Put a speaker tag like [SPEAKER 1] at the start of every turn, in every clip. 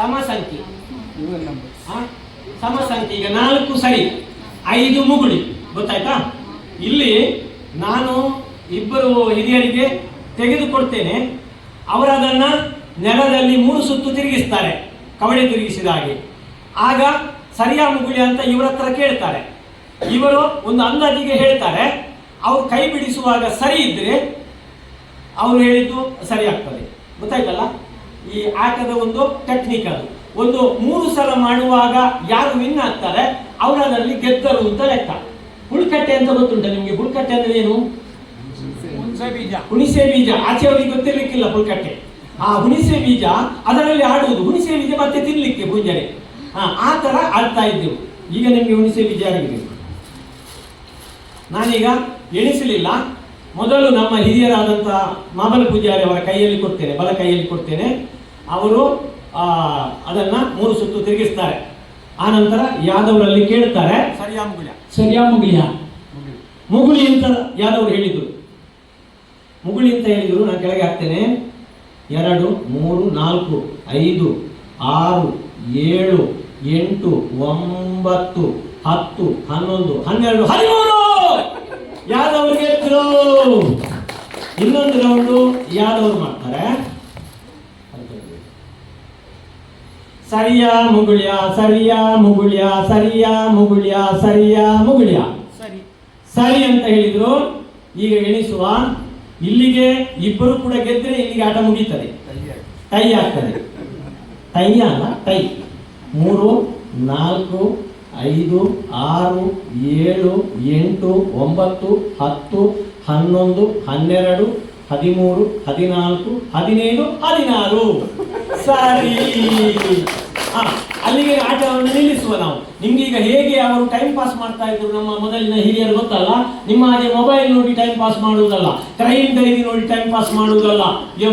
[SPEAKER 1] ಸಮ ಸಂಖ್ಯೆ ಸಮ ಈಗ ನಾಲ್ಕು ಸರಿ ಐದು ಮುಗುಳಿ ಗೊತ್ತಾಯ್ತಾ ಇಲ್ಲಿ ನಾನು ಇಬ್ಬರು ಹಿರಿಯರಿಗೆ ತೆಗೆದುಕೊಡ್ತೇನೆ ಅವರದನ್ನ ನೆಲದಲ್ಲಿ ಮೂರು ಸುತ್ತು ತಿರುಗಿಸ್ತಾರೆ ಕವಳೆ ತಿರುಗಿಸಿದ ಹಾಗೆ ಆಗ ಸರಿಯಾ ಮುಗುಳಿ ಅಂತ ಇವರ ಹತ್ರ ಕೇಳ್ತಾರೆ ಇವರು ಒಂದು ಅಂದಾಜಿಗೆ ಹೇಳ್ತಾರೆ ಅವ್ರು ಕೈ ಬಿಡಿಸುವಾಗ ಸರಿ ಇದ್ರೆ ಅವ್ರು ಹೇಳಿದ್ದು ಸರಿ ಆಗ್ತದೆ ಗೊತ್ತಾಯ್ತಲ್ಲ ಈ ಆಟದ ಒಂದು ಟೆಕ್ನಿಕ್ ಅದು ಒಂದು ಮೂರು ಸಲ ಮಾಡುವಾಗ ಯಾರು ವಿನ್ ಆಗ್ತಾರೆ ಅವರಲ್ಲಿ ಗೆದ್ದರು ಅಂತ ಲೆಕ್ಕ ಹುಳ್ಕಟ್ಟೆ ಅಂತ ಗೊತ್ತುಂಟ ನಿಮಗೆ ಹುಳ್ಕಟ್ಟೆ ಅಂದ್ರೆ ಏನು ಹುಣಸೆ ಬೀಜ ಅವರಿಗೆ ಗೊತ್ತಿರ್ಲಿಕ್ಕಿಲ್ಲ ಹುಳ್ಕಟ್ಟೆ ಆ ಹುಣಸೆ ಬೀಜ ಅದರಲ್ಲಿ ಆಡುವುದು ಹುಣಸೆ ಬೀಜ ಮತ್ತೆ ತಿನ್ಲಿಕ್ಕೆ ಪೂಜೆ ಹಾ ಆ ತರ ಆಡ್ತಾ ಇದ್ದೆವು ಈಗ ನಿಮಗೆ ಹುಣಸೆ ಬೀಜ ಆಗಿದೆ ನಾನೀಗ ಎಣಿಸಲಿಲ್ಲ ಮೊದಲು ನಮ್ಮ ಹಿರಿಯರಾದಂತಹ ಮಾಮಲ ಪೂಜಾರಿ ಅವರ ಕೈಯಲ್ಲಿ ಕೊಡ್ತೇನೆ ಬಲ ಕೈಯಲ್ಲಿ ಕೊಡ್ತೇನೆ ಅವರು ಅದನ್ನ ಮೂರು ಸುತ್ತು ತಿರುಗಿಸ್ತಾರೆ ಆ ನಂತರ ಯಾದವರಲ್ಲಿ ಕೇಳ್ತಾರೆ
[SPEAKER 2] ಸರಿಯಾ ಮುಗುಳಿಯ
[SPEAKER 1] ಮುಗುಳಿ ಅಂತ ಯಾದವರು ಹೇಳಿದರು ಮುಗುಳಿ ಅಂತ ಹೇಳಿದರು ನಾನು ಕೆಳಗೆ ಹಾಕ್ತೇನೆ ಎರಡು ಮೂರು ನಾಲ್ಕು ಐದು ಆರು ಏಳು ಎಂಟು ಒಂಬತ್ತು ಹತ್ತು ಹನ್ನೊಂದು ಹನ್ನೆರಡು ಹದಿಮೂರು ಯಾದವರಿಗೆ ರೌಂಡು ಇನ್ನೊಂದು ರೌಂಡು ಯಾದವ್ರು ಮಾಡ್ತಾರೆ ಸರಿಯಾ ಮುಗುಳ್ಯ ಸರಿಯಾ ಮುಗುಳ್ಯಾ ಸರಿಯಾ ಮುಗುಳಿಯ ಸರಿಯಾ ಮುಗುಳಿಯ ಸರಿ ಅಂತ ಹೇಳಿದ್ರು ಈಗ ಎಣಿಸುವ ಇಲ್ಲಿಗೆ ಇಬ್ಬರು ಕೂಡ ಗೆದ್ರೆ ಇಲ್ಲಿಗೆ ಆಟ ಮುಗೀತದೆ ಟೈ ಆಗ್ತದೆ ಟೈ ಅಲ್ಲ ಟೈ ಮೂರು ನಾಲ್ಕು ಐದು ಆರು ಏಳು ಎಂಟು ಒಂಬತ್ತು ಹತ್ತು ಹನ್ನೊಂದು ಹನ್ನೆರಡು ಹದಿಮೂರು ಹದಿನಾಲ್ಕು ಹದಿನೇಳು ಹದಿನಾರು ಸರಿ ಅಲ್ಲಿಗೆ ಆಟವನ್ನು ನಿಲ್ಲಿಸುವ ನಾವು ನಿಮ್ಗೆ ಈಗ ಹೇಗೆ ಅವರು ಟೈಮ್ ಪಾಸ್ ಮಾಡ್ತಾ ಇದ್ರು ನಮ್ಮ ಮೊದಲಿನ ಹಿರಿಯರು ಗೊತ್ತಲ್ಲ ನಿಮ್ಮ ಹಾಗೆ ಮೊಬೈಲ್ ನೋಡಿ ಟೈಮ್ ಪಾಸ್ ಮಾಡುವುದಲ್ಲ ಕ್ರೈಮ್ ಡೈರಿ ನೋಡಿ ಟೈಮ್ ಪಾಸ್ ಮಾಡುವುದಲ್ಲ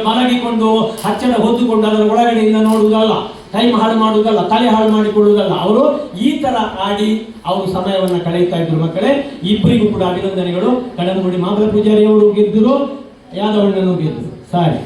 [SPEAKER 1] ಮಲಗಿಕೊಂಡು ಹಚ್ಚಡ ಹೊದ್ದುಕೊಂಡು ಅದರ ಒಳಗಡೆಯಿಂದ ನೋಡುವುದಲ್ಲ ಟೈಮ್ ಹಾಳು ಮಾಡುವುದಲ್ಲ ತಲೆ ಹಾಳು ಮಾಡಿಕೊಳ್ಳುವುದಲ್ಲ ಅವರು ಈ ತರ ಆಡಿ ಅವರು ಸಮಯವನ್ನು ಕಳೆಯುತ್ತಾ ಇದ್ರು ಮಕ್ಕಳೇ ಇಬ್ಬರಿಗೂ ಕೂಡ ಅಭಿನಂದನೆಗಳು ಕಡನಗುಡಿ ಮಾಮಲ ಪೂಜಾರಿ ಅವರು ಗೆದ್ದರು ಯಾದವಣ್ಣನು ಗೆದ್ದರು ಸಾರಿ